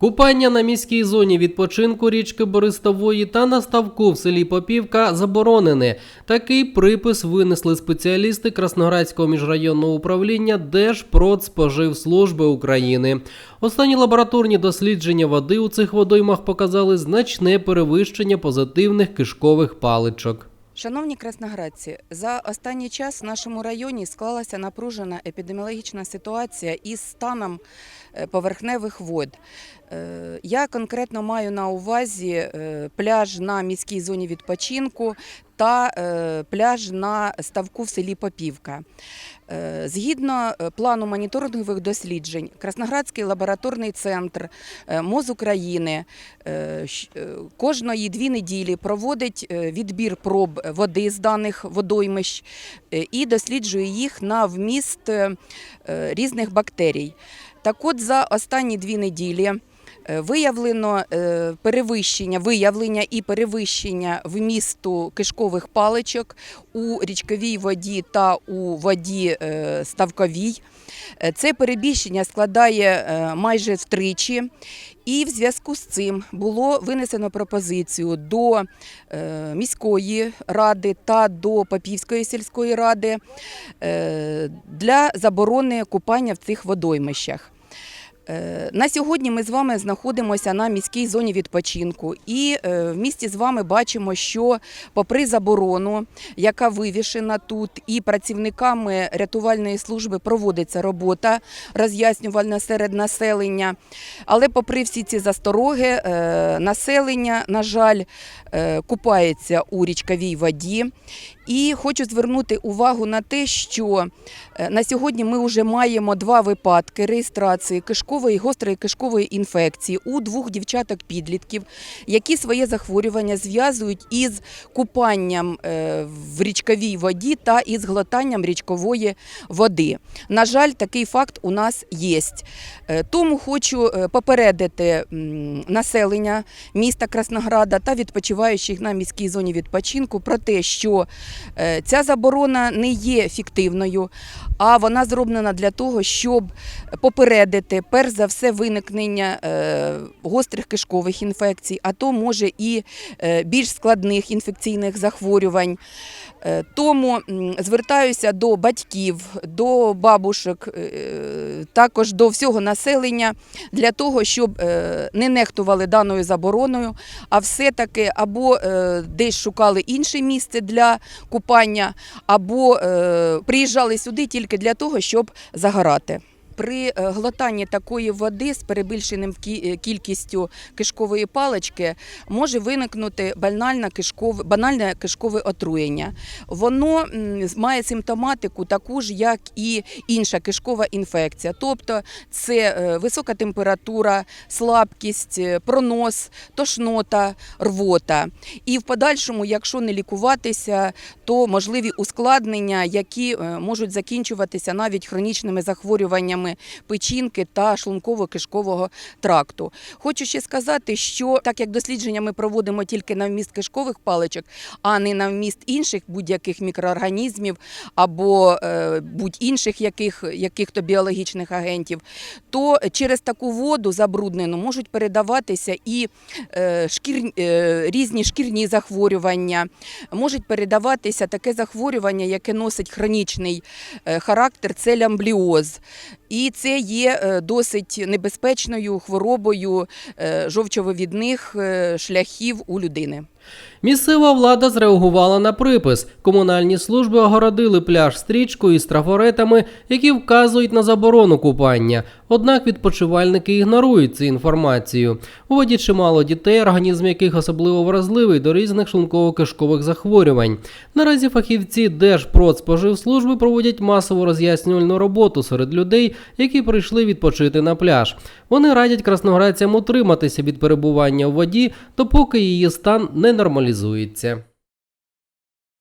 Купання на міській зоні відпочинку річки Бористової та на ставку в селі Попівка заборонене. Такий припис винесли спеціалісти Красноградського міжрайонного управління Держпродспоживслужби України. Останні лабораторні дослідження води у цих водоймах показали значне перевищення позитивних кишкових паличок. Шановні красноградці, за останній час в нашому районі склалася напружена епідеміологічна ситуація із станом е, поверхневих вод. Е, Я конкретно маю на увазі е, пляж на міській зоні відпочинку та е, пляж на ставку в селі Попівка. Е, Згідно е, плану моніторингових досліджень, Красноградський лабораторний центр МОЗ України кожної дві неділі проводить відбір проб води з даних водоймищ і досліджує їх на вміст різних бактерій. Так от за останні дві неділі виявлено е, перевищення, виявлення і перевищення вмісту кишкових паличок у річковій воді та у воді е, ставковій. Е, Це перебільшення складає е, майже втричі. І в зв'язку з цим було винесено пропозицію до е, міської ради та до Попівської сільської ради е, для заборони купання в цих водоймищах. Е, На сьогодні ми з вами знаходимося на міській зоні відпочинку, і е, в місті з вами бачимо, що попри заборону, яка вивішена тут, і працівниками рятувальної служби проводиться робота роз'яснювальна серед населення. Але попри всі ці застороги, е, населення, на жаль, купається у річковій воді. І хочу звернути увагу на те, що на сьогодні ми вже маємо два випадки реєстрації кишкової гострої кишкової інфекції у двох дівчаток-підлітків, які своє захворювання зв'язують із купанням е, в річковій воді та із глотанням річкової води. На жаль, такий факт у нас є. Е, Тому хочу е, попередити населення міста Краснограда та відпочиваючих на міській зоні відпочинку про те, що ця заборона не є фіктивною, а вона зроблена для того, щоб попередити перш за все виникнення е, гострих кишкових інфекцій, а то може і е, більш складних інфекційних захворювань. Е, Тому звертаюся до батьків, до бабушок, також до всього населення для того, щоб не нехтували даною забороною, а все-таки або десь шукали інше місце для купання, або приїжджали сюди тільки для того, щоб загорати. При е, глотанні такої води з перебільшеним е, кількістю кишкової палички може виникнути банальне кишкове, банальне кишкове отруєння. Воно має симптоматику таку ж, як і інша кишкова інфекція. Тобто це е, висока температура, слабкість, пронос, тошнота, рвота. І в подальшому, якщо не лікуватися, то можливі ускладнення, які можуть закінчуватися навіть хронічними захворюваннями печінки та шлунково-кишкового тракту. Хочу ще сказати, що так як дослідження ми проводимо тільки на вміст кишкових паличок, а не на вміст інших будь-яких мікроорганізмів або е, будь-інших яких, яких-то біологічних агентів, то через таку воду забруднену можуть передаватися і е, шкір, е, різні шкірні захворювання, можуть передаватися таке захворювання, яке носить хронічний характер, це лямбліоз. І це є е, досить небезпечною хворобою е, жовчовивідних е, шляхів у людини. Місцева влада зреагувала на припис. Комунальні служби огородили пляж стрічкою з трафаретами, які вказують на заборону купання. Однак відпочивальники ігнорують цю інформацію. У воді чимало дітей, організм яких особливо вразливий до різних шлунково-кишкових захворювань. Наразі фахівці Держпродспоживслужби проводять масову роз'яснювальну роботу серед людей, які прийшли відпочити на пляж. Вони радять красноградцям утриматися від перебування у воді, допоки її стан не нормалізується.